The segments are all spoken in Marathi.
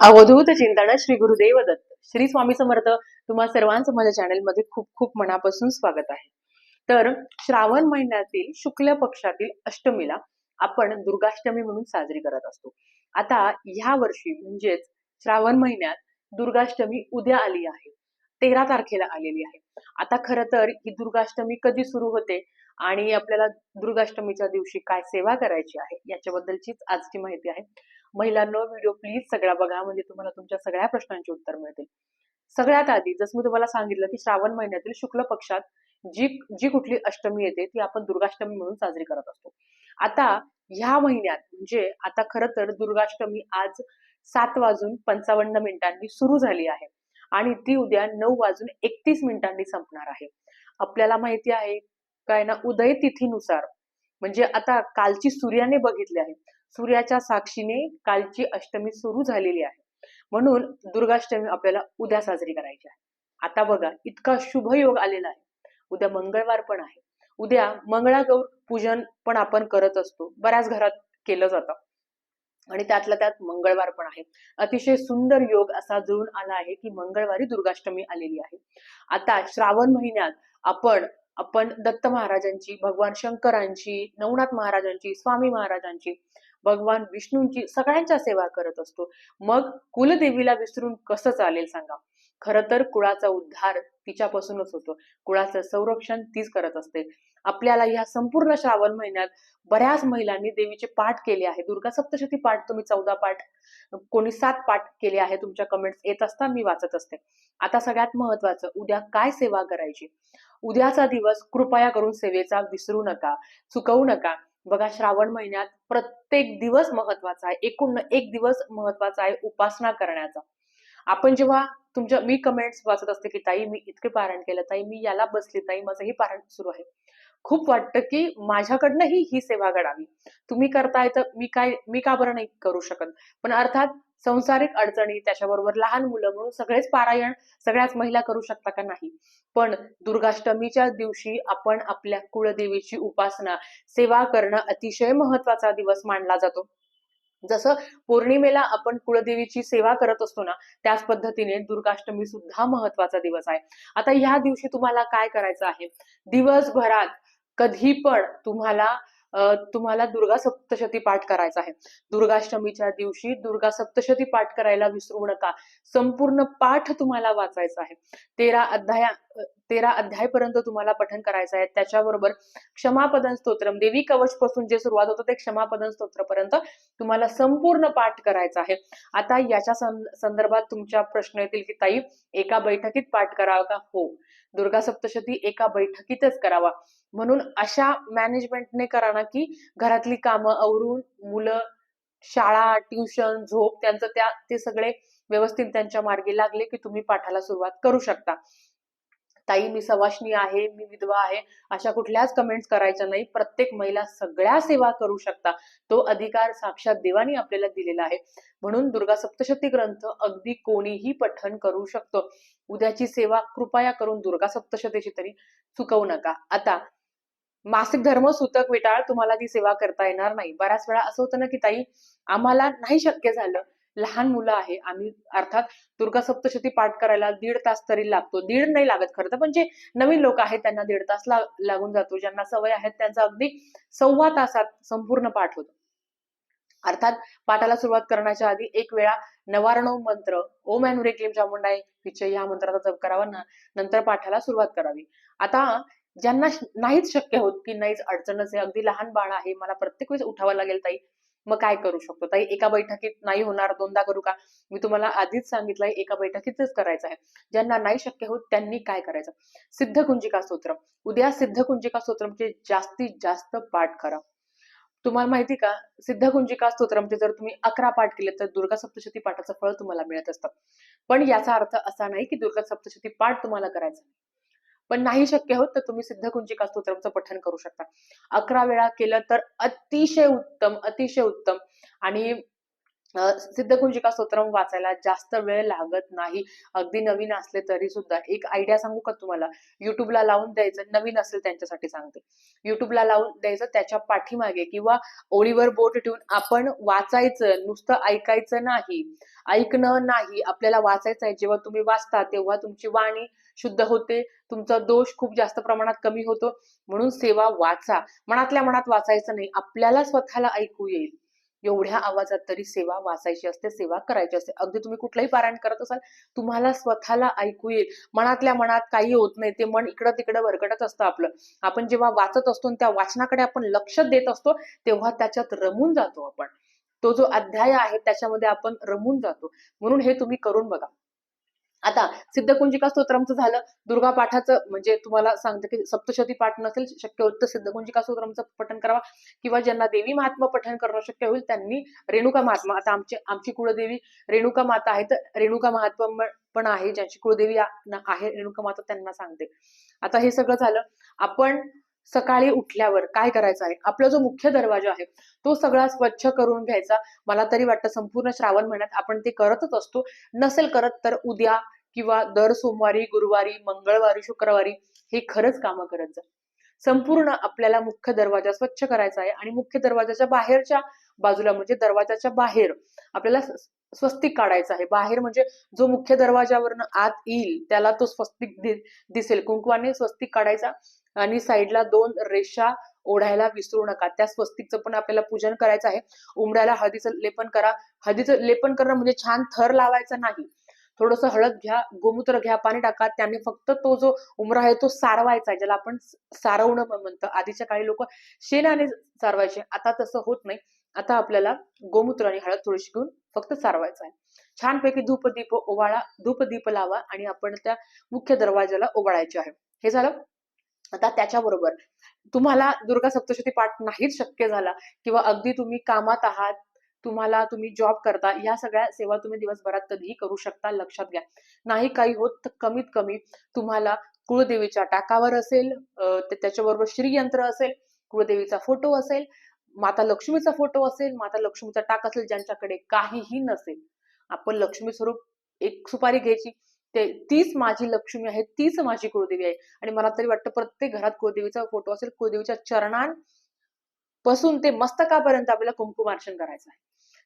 अवधूत चिंतन श्री गुरुदेव दत्त. श्री स्वामी समर्थ तुम्हा सर्वांचं माझ्या चॅनलमध्ये खूप खूप मनापासून स्वागत आहे. तर श्रावण महिन्यातील शुक्ल पक्षातील अष्टमीला आपण दुर्गाष्टमी म्हणून साजरी करत असतो. आता ह्या वर्षी म्हणजेच श्रावण महिन्यात दुर्गाष्टमी उद्या आली आहे. तेरा तारखेला आलेली आहे. आता खरं तर ही दुर्गाष्टमी कधी सुरू होते? आणि आपल्याला दुर्गाष्टमीच्या दिवशी काय सेवा करायची आहे याच्याबद्दलचीच आजची माहिती आहे. महिलांनो व्हिडिओ प्लीज सगळा बघा म्हणजे तुम्हाला तुमच्या सगळ्या प्रश्नांची उत्तर मिळतील. सगळ्यात आधी जसं मी तुम्हाला सांगितलं की श्रावण महिन्यातील शुक्ल पक्षात जी जी कुठली अष्टमी येते ती आपण दुर्गाष्टमी म्हणून साजरी करत असतो. आता ह्या महिन्यात म्हणजे आता खरं तर दुर्गाष्टमी आज सात वाजून पंचावन्न मिनिटांनी सुरू झाली आहे. आणि ती उद्या नऊ वाजून एकतीस मिनिटांनी संपणार आहे. आपल्याला माहिती आहे काय ना उदय तिथीनुसार म्हणजे आता कालची सूर्याने बघितली आहे. सूर्याच्या साक्षीने कालची अष्टमी सुरू झालेली आहे. म्हणून दुर्गाष्टमी आपल्याला उद्या साजरी करायची आहे. आता बघा इतका शुभ योग आलेला आहे. उद्या मंगळवार पण आहे. उद्या मंगळागौर पूजन पण आपण करत असतो. बऱ्याच घरात केलं जातं. आणि त्यातल्या त्यात मंगळवार पण आहे. अतिशय सुंदर योग असा जुळून आला आहे की मंगळवारी दुर्गाष्टमी आलेली आहे. आता श्रावण महिन्यात आपण आपण दत्त महाराजांची भगवान शंकरांची नवनाथ महाराजांची स्वामी महाराजांची भगवान विष्णूंची सगळ्यांच्या सेवा करत असतो. मग कुलदेवीला विसरून कसं चालेल सांगा? खर तर कुळाचा उद्धार तिच्यापासूनच होतो. कुळाचं संरक्षण तीच करत असते. आपल्याला ह्या संपूर्ण श्रावण महिन्यात बऱ्याच महिलांनी देवीचे पाठ केले आहे. दुर्गा सप्तशती पाठ तुम्ही चौदा पाठ कोणी सात पाठ केले आहे तुमच्या कमेंट्स येत असता मी वाचत असते. आता सगळ्यात महत्वाचं उद्या काय सेवा करायची? उद्याचा दिवस कृपया करून सेवेचा विसरू नका चुकवू नका. बघा श्रावण महिन्यात प्रत्येक दिवस महत्त्वाचा आहे. एकूण एक दिवस महत्त्वाचा आहे उपासना करण्याचा. आपण जेव्हा तुमच्या मी कमेंट्स वाचत असते की ताई मी इतके पारायण केलं ताई मी याला बसली ताई माझं हे पारायण सुरू आहे. खूप वाटतं की माझ्याकडनंही ही सेवा घडावी. तुम्ही करताय तर मी काय मी का बरं नाही करू शकत? पण अर्थात संसारिक अडचणी त्याच्याबरोबर लहान मुलं म्हणून सगळेच पारायण सगळ्याच महिला करू शकता का नाही? पण दुर्गाष्टमीच्या दिवशी आपण आपल्या कुळदेवीची उपासना सेवा करणं अतिशय महत्त्वाचा दिवस मानला जातो. जसं पौर्णिमेला आपण कुळदेवीची सेवा करत असतो ना त्याच पद्धतीने दुर्गाष्टमी सुद्धा महत्त्वाचा दिवस आहे. आता ह्या दिवशी तुम्हाला काय करायचं आहे? दिवसभरात कधी पण तुम्हाला तुम्हाला दुर्गा सप्तशती पाठ करायचा आहे. दुर्गाष्टमीच्या दिवशी दुर्गा सप्तशती पाठ करायला विसरू नका. संपूर्ण पाठ तुम्हाला वाचायचा आहे. तेरा अध्याया तेरा अध्यायपर्यंत तुम्हाला पठन करायचं आहे. त्याच्याबरोबर क्षमापदन स्तोत्रम देवी कवच पासून जे सुरुवात होतं ते क्षमापदन स्तोत्रपर्यंत तुम्हाला संपूर्ण पाठ करायचा आहे. आता याच्या संदर्भात तुमच्या प्रश्न येतील की ताई एका बैठकीत पाठ करावा का? हो. दुर्गा सप्तशती एका बैठकीतच करावा. म्हणून अशा मॅनेजमेंटने करा ना की घरातली कामं आवरून मुलं शाळा ट्युशन झोप त्यांचं त्या ते सगळे व्यवस्थित त्यांच्या मार्गी लागले की तुम्ही पाठाला सुरुवात करू शकता. ताई मी सवाशनी आहे मी विधवा आहे अशा कुठल्याच कमेंट्स करायच्या नाही. प्रत्येक महिला सगळ्या सेवा करू शकता. तो अधिकार साक्षात देवानी आपल्याला दिलेला आहे. म्हणून दुर्गा सप्तशती ग्रंथ अगदी कोणीही पठन करू शकतो. उद्याची सेवा कृपया करून दुर्गा सप्तशतीची तरी चुकवू नका. आता मासिक धर्म सूतक विटाळ तुम्हाला ती सेवा करता येणार नाही. बऱ्याच वेळा असं होतं ना की ताई आम्हाला नाही शक्य झालं. लहान मुलं आहे आम्ही अर्थात दुर्गा सप्तशती पाठ करायला दीड तास तरी लागतो. दीड नाही लागत खरं तर पण जे नवीन लोक आहेत त्यांना दीड तास लागून जातो. ज्यांना सवय आहेत त्यांचा अगदी सव्वा तासात संपूर्ण पाठ होतो. अर्थात पाठाला सुरुवात करण्याच्या आधी एक वेळा नवारणव मंत्र ओम रे रेक्लिम चामुंडाय विचय या मंत्राचा जप करावा ना नंतर पाठाला सुरुवात करावी. आता ज्यांना नाहीच शक्य होत की नाहीच अडचणच आहे. अगदी लहान बाळ आहे. मला प्रत्येक वेळेस उठावं लागेल ताई मग काय करू शकतो? ताई एका बैठकीत नाही होणार दोनदा करू का? मी तुम्हाला आधीच सांगितलंय एका बैठकीतच करायचं आहे. ज्यांना नाही शक्य होत त्यांनी काय करायचं? सिद्ध कुंजिका स्तोत्र. उद्या सिद्ध कुंजिका स्तोत्रमचे जास्तीत जास्त पाठ करा. तुम्हाला माहिती का? सिद्ध कुंजिका स्तोत्रमचे म्हणजे जर तुम्ही अकरा पाठ केले तर दुर्गा सप्तशती पाठाचं फळ तुम्हाला मिळत असतं. पण याचा अर्थ असा नाही की दुर्गा सप्तशती पाठ तुम्हाला करायचा पण नाही शक्य होत तर तुम्ही सिद्धकुंजिका स्तोत्रमचं पठन करू शकता. अकरा वेळा केलं तर अतिशय उत्तम अतिशय उत्तम. आणि सिद्धकुंजिका स्तोत्रम वाचायला जास्त वेळ लागत नाही. अगदी नवीन असले तरी सुद्धा. एक आयडिया सांगू का तुम्हाला? युट्यूबला लावून द्यायचं नवीन असेल त्यांच्यासाठी सांगते. युट्यूबला लावून द्यायचं त्याच्या पाठीमागे किंवा ओळीवर बोट ठेवून आपण वाचायचं नुसतं ऐकायचं नाही. ऐकणं नाही. आपल्याला वाचायचं आहे. जेव्हा तुम्ही वाचता तेव्हा तुमची वाणी शुद्ध होते. तुमचा दोष खूप जास्त प्रमाणात कमी होतो. म्हणून सेवा वाचा. मनातल्या मनात वाचायचं नाही. आपल्याला स्वतःला ऐकू येईल. एवढ्या आवाजात तरी सेवा वाचायची असते सेवा करायची असते. अगदी तुम्ही कुठलंही पारायण करत असाल तुम्हाला स्वतःला ऐकू येईल. मनातल्या मनात काही होत नाही. ते मन इकडं तिकडं वरकटत असतं आपलं. आपण जेव्हा वाचत असतो आणि त्या वाचनाकडे आपण लक्ष देत असतो तेव्हा त्याच्यात रमून जातो आपण. तो जो अध्याय आहे त्याच्यामध्ये आपण रमून जातो. म्हणून हे तुम्ही करून बघा. आता सिद्धकुंजिका स्तोत्रमचं झालं. दुर्गा पाठाचं म्हणजे तुम्हाला सांगते की सप्तशती पाठ नसेल शक्य होत तर सिद्धकुंजिका स्तोत्रमचं पठन करावा. किंवा ज्यांना देवी महात्मा पठन करणं शक्य होईल त्यांनी रेणुका महात्मा आता आमची आमची कुळदेवी रेणुका माता आहे तर रेणुका महात्मा पण आहे ज्यांची कुळदेवी आहे रेणुका माता त्यांना सांगते. आता हे सगळं झालं. आपण सकाळी उठल्यावर काय करायचं आहे? आपला जो मुख्य दरवाजा आहे तो सगळा स्वच्छ करून घ्यायचा. मला तरी वाटतं संपूर्ण श्रावण महिन्यात आपण ते करतच असतो. नसेल करत तर उद्या किंवा दर सोमवारी गुरुवारी मंगळवारी शुक्रवारी हे खरंच कामं करत जा. संपूर्ण आपल्याला मुख्य दरवाजा स्वच्छ करायचा आहे आणि मुख्य दरवाजाच्या बाहेरच्या बाजूला म्हणजे दरवाजाच्या बाहेर आपल्याला स्वस्तिक काढायचं आहे. बाहेर म्हणजे जो मुख्य दरवाजावरनं आत येईल त्याला तो स्वस्तिक दिसेल. कुंकवाने स्वस्तिक काढायचा आणि साईडला दोन रेषा ओढायला विसरू नका. त्या स्वस्तिकचं पण आपल्याला पूजन करायचं आहे. उमड्याला हळदीचं लेपन करा. हळदीचं लेपन करणं म्हणजे छान थर लावायचा नाही. थोडस हळद घ्या गोमूत्र घ्या पाणी टाका. त्याने फक्त तो जो उमरा आहे तो सारवायचा आहे. ज्याला आपण सारवणं पण म्हणतं. आधीच्या काळी लोक शेणाने सारवायचे. आता तसं होत नाही. आता आपल्याला गोमूत्र आणि हळद थोडीशी घेऊन फक्त सारवायचं आहे. छानपैकी धूप दीप ओवाळा धूप दीप लावा आणि आपण त्या मुख्य दरवाजाला ओवाळायचे आहे. हे झालं? आता त्याच्याबरोबर तुम्हाला दुर्गा सप्तशती पाठ नाहीच शक्य झाला किंवा अगदी तुम्ही कामात आहात तुम्हाला तुम्ही जॉब करता या सगळ्या सेवा तुम्ही दिवसभरात कधीही करू शकता लक्षात घ्या. नाही काही होत तर कमीत कमी तुम्हाला कुळदेवीच्या टाकावर असेल त्याच्याबरोबर श्रीयंत्र असेल कुळदेवीचा फोटो असेल माता लक्ष्मीचा फोटो असेल माता लक्ष्मीचा टाक असेल ज्यांच्याकडे काहीही नसेल आपण लक्ष्मी स्वरूप एक सुपारी घ्यायची. ते तीच माझी लक्ष्मी आहे तीच माझी कुळदेवी आहे. आणि मला तरी वाटतं प्रत्येक घरात कुळदेवीचा फोटो असेल कुळदेवीच्या चरणांपासून ते मस्तकापर्यंत आपल्याला कुंकुमार्चन करायचं आहे.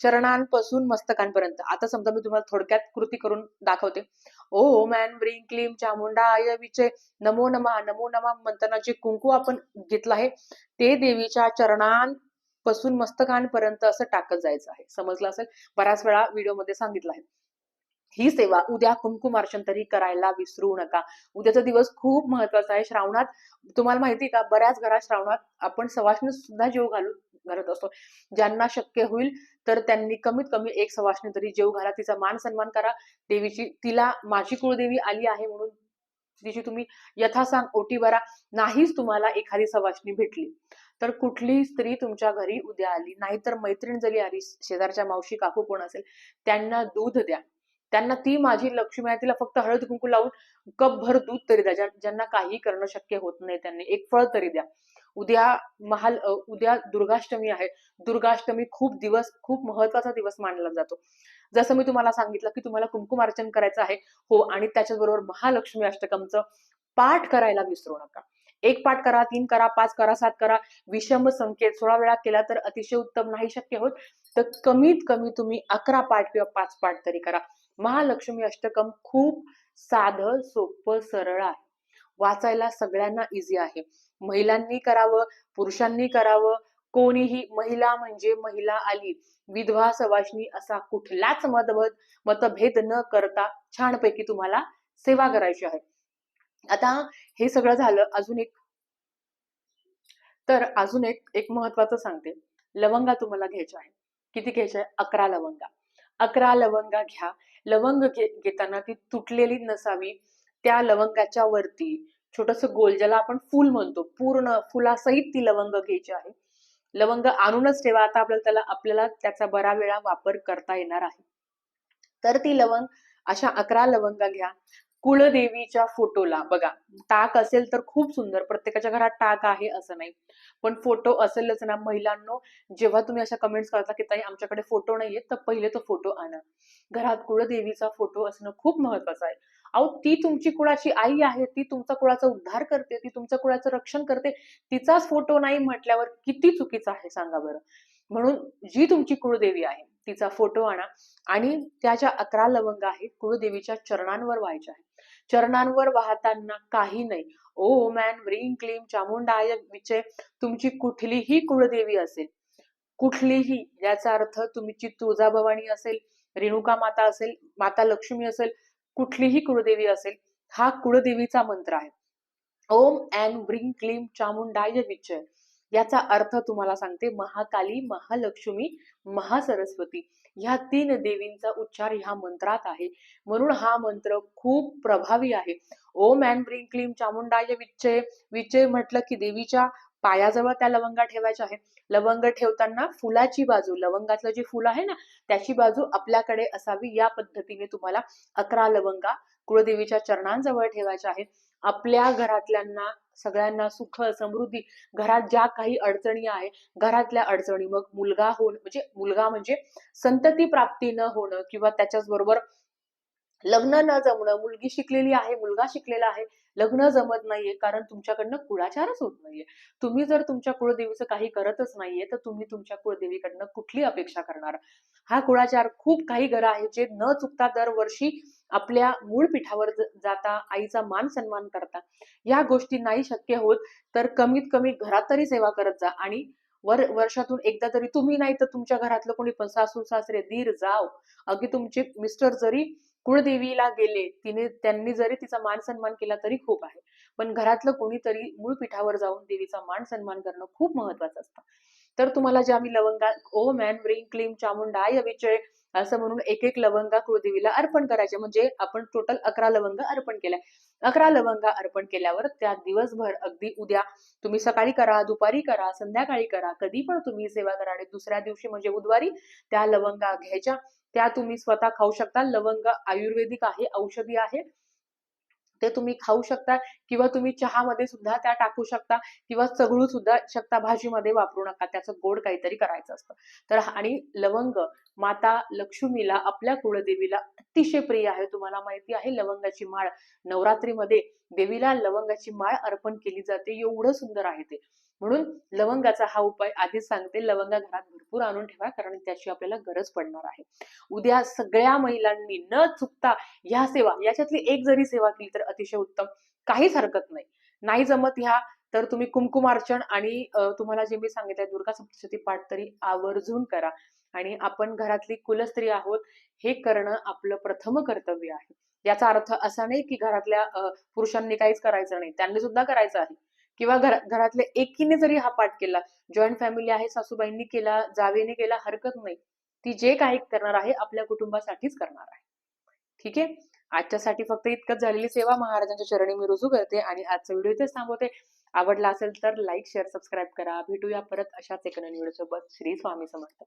चरणांपासून मस्तकांपर्यंत. आता समजा मी तुम्हाला थोडक्यात कृती करून दाखवते. ओ मॅन ब्रिंग क्लीम चामुंडा विचे नमो नमा. नमो नमा म्हणताना जे कुंकू आपण घेतलं आहे ते देवीच्या पासून मस्तकांपर्यंत असं टाकत जायचं आहे. समजलं असेल? बऱ्याच वेळा व्हिडिओमध्ये सांगितलं आहे. ही सेवा उद्या कुंकुमार्चन तरी करायला विसरू नका. उद्याचा दिवस खूप महत्त्वाचा आहे. श्रावणात तुम्हाला माहिती का? बऱ्याच घरात श्रावणात आपण सवासणी सुद्धा जेव घालू घालत असतो. ज्यांना शक्य होईल तर त्यांनी कमीत कमी एक सवासणी तरी जेव घाला. तिचा मान सन्मान करा. देवीची तिला माझी कुळदेवी आली आहे म्हणून तिची तुम्ही यथासांग ओटी भरा. नाहीच तुम्हाला एखादी सवासणी भेटली. तर कुठलीही स्त्री तुमच्या घरी उद्या आली नाहीतर मैत्रीण जरी आली शेजारच्या मावशी काकू कोण असेल त्यांना दूध द्या. त्यांना ती माझी लक्ष्मी आहे तिला फक्त हळद कुंकू लावून कप भर दूध तरी द्या. ज्यांना काही करणं शक्य होत नाही त्यांनी एक फळ तरी द्या. उद्या महाल उद्या दुर्गाष्टमी आहे. दुर्गाष्टमी खूप दिवस खूप महत्त्वाचा दिवस मानला जातो. जसं मी तुम्हाला सांगितलं की तुम्हाला कुंकुमार्चन करायचं आहे हो आणि त्याच्याबरोबर महालक्ष्मी अष्टकमचं पाठ करायला विसरू नका. एक पाठ करा तीन करा पाच करा सात करा. विषम संख्येत सोळा वेळा केला तर अतिशय उत्तम नाही शक्य होत. तर कमीत कमी तुम्ही अकरा पाठ किंवा पाच पाठ तरी करा. महालक्ष्मी अष्टकम खूप साधं सोपं सरळ आहे. वाचायला सगळ्यांना इझी आहे. महिलांनी करावं पुरुषांनी करावं. कोणीही महिला म्हणजे महिला आली. विधवा सवाशनी असा कुठलाच मतभेद मतभेद न करता छानपैकी तुम्हाला सेवा करायची आहे. आता हे सगळं झालं अजून एक तर अजून एक एक महत्वाचं सांगते. लवंगा तुम्हाला घ्यायच्या आहे किती घ्यायच्या आहे अकरा लवंगा. अकरा लवंगा घ्या. लवंग घेताना ती तुटलेली नसावी. त्या लवंगाच्या वरती छोटस गोल ज्याला आपण फुल म्हणतो पूर्ण फुलासहित ती लवंग घ्यायची आहे. लवंग आणूनच ठेवा. आता आपल्याला त्याला आपल्याला त्याचा बरा वेळा वापर करता येणार आहे. तर ती लवंग अशा अकरा लवंगा घ्या. कुळदेवीच्या फोटोला. बघा टाक असेल तर खूप सुंदर प्रत्येकाच्या घरात टाक आहे असं नाही. पण फोटो असेलच ना महिलांनो जेव्हा तुम्ही अशा कमेंट्स करता की ताई आमच्याकडे फोटो नाहीये तर पहिले तो फोटो आणा. घरात कुळदेवीचा फोटो असणं खूप महत्वाचं आहे. अहो ती तुमची कुळाची आई आहे ती तुमचा कुळाचा उद्धार करते ती तुमच्या कुळाचं रक्षण करते तिचाच फोटो नाही म्हटल्यावर किती चुकीचा आहे सांगा बरं. म्हणून जी तुमची कुळदेवी आहे तिचा फोटो आणा. आणि त्याच्या अकरा लवंग आहेत कुळदेवीच्या चरणांवर व्हायच्या आहेत. चरणांवर वाहताना काही नाही. ओ मॅन व्रीम क्लीम चामुंडाय विचे तुमची कुठलीही कुळदेवी असेल. कुठलीही याचा अर्थ तुमची तुळजाभवानी असेल रेणुका माता असेल माता लक्ष्मी असेल कुठलीही कुळदेवी असेल हा कुळदेवीचा मंत्र आहे. ओम अँड ब्रिंग क्लीम चामुंडाय विचय. याचा अर्थ तुम्हाला सांगते महाकाली महालक्ष्मी महासरस्वती. ह्या तीन देवींचा उच्चार ह्या मंत्रात आहे. म्हणून हा मंत्र खूप प्रभावी आहे. ओम अँड ब्रिंग क्लीम चामुंडाय विच्चय विच्चय म्हटलं की देवीच्या पायाजवळ त्या लवंगा ठेवायच्या आहेत. लवंग ठेवताना फुलाची बाजू लवंगातलं जे फुल आहे ना त्याची बाजू आपल्याकडे असावी या पद्धतीने तुम्हाला अकरा लवंगा कुळदेवीच्या चरणांजवळ ठेवायच्या आहेत. आपल्या घरातल्यांना सगळ्यांना सुख समृद्धी घरात ज्या काही अडचणी आहे घरातल्या अडचणी. मग मुलगा होणं म्हणजे मुलगा म्हणजे संतती प्राप्ती न होणं किंवा त्याच्याच बरोबर लग्न न जमणं. मुलगी शिकलेली आहे मुलगा शिकलेला आहे. लग्न जमत नाहीये कारण तुमच्याकडनं कुळाचारच होत नाहीये. तुम्ही जर तुमच्या कुळदेवीचं काही करतच नाहीये तर तुम्ही तुमच्या कुळदेवीकडनं कुठली अपेक्षा करणार? हा कुळाचार खूप काही घर आहे जे न चुकता दरवर्षी आपल्या मूळ पीठावर जाता आईचा मान सन्मान करता. या गोष्टी नाही शक्य होत तर कमीत कमी घरात तरी सेवा करत जा आणि वर वर्षातून एकदा तरी तुम्ही नाही तर तुमच्या घरातलं कोणी पण सासू सासरे दीर जाव. अगदी तुमचे मिस्टर जरी कुळदेवीला गेले तिने त्यांनी जरी तिचा मान सन्मान केला तरी खूप आहे. पण घरातलं कोणीतरी मूळ पीठावर जाऊन देवीचा मान सन्मान करणं खूप महत्वाचं असतं. तर तुम्हाला जे आम्ही लवंगा ओ मॅन ब्रिंग क्लीम चामुंडाय विचय असं म्हणून एक एक लवंगा कुळदेवीला अर्पण करायचे. म्हणजे आपण टोटल अकरा लवंग अर्पण केल्या. अकरा लवंगा अर्पण केल्यावर त्या दिवसभर अगदी उद्या तुम्ही सकाळी करा दुपारी करा संध्याकाळी करा. कधी पण तुम्ही सेवा करा आणि दुसऱ्या दिवशी म्हणजे बुधवारी त्या लवंगा घ्यायच्या. त्या तुम्ही स्वतः खाऊ शकता. लवंग आयुर्वेदिक आहे औषधी आहे. ते तुम्ही खाऊ शकता किंवा तुम्ही चहामध्ये सुद्धा त्या टाकू शकता किंवा चगळू सुद्धा शकता भाजीमध्ये वापरू नका. त्याचं गोड काहीतरी करायचं असतं. तर आणि लवंग माता लक्ष्मीला आपल्या कुळदेवीला अतिशय प्रिय आहे. तुम्हाला माहिती आहे लवंगाची माळ. नवरात्रीमध्ये देवीला लवंगाची माळ अर्पण केली जाते. एवढं सुंदर आहे ते. म्हणून लवंगाचा हा उपाय आधीच सांगते. लवंगा घरात भरपूर आणून ठेवा कारण त्याची आपल्याला गरज पडणार आहे. उद्या सगळ्या महिलांनी न चुकता ह्या सेवा याच्यातली एक जरी सेवा केली तर अतिशय उत्तम. काहीच हरकत नाही. नाही जमत ह्या तर तुम्ही कुमकुमार्चन आणि तुम्हाला जे मी सांगितलंय दुर्गा सप्तशती पाठ तरी आवर्जून करा. आणि आपण घरातली कुलस्त्री आहोत हे करणं आपलं प्रथम कर्तव्य आहे. याचा अर्थ असा नाही की घरातल्या पुरुषांनी काहीच करायचं नाही. त्यांनी सुद्धा करायचं आहे. किंवा घरा- घरातल्या एकीने जरी हा पाठ केला जॉईंट फॅमिली आहे सासूबाईंनी केला जावेने केला हरकत नाही. ती जे काही करणार आहे आपल्या कुटुंबासाठीच करणार आहे. ठीक आहे? आजच्यासाठी फक्त इतकंच झालेली सेवा. महाराजांच्या चरणी मी रुजू करते आणि आजचा व्हिडिओ इथेच थांबवते. आवडला असेल तर लाईक शेअर सबस्क्राईब करा. भेटूया परत अशाच एक नवीन व्हिडिओ सोबत श्री स्वामी समर्थ.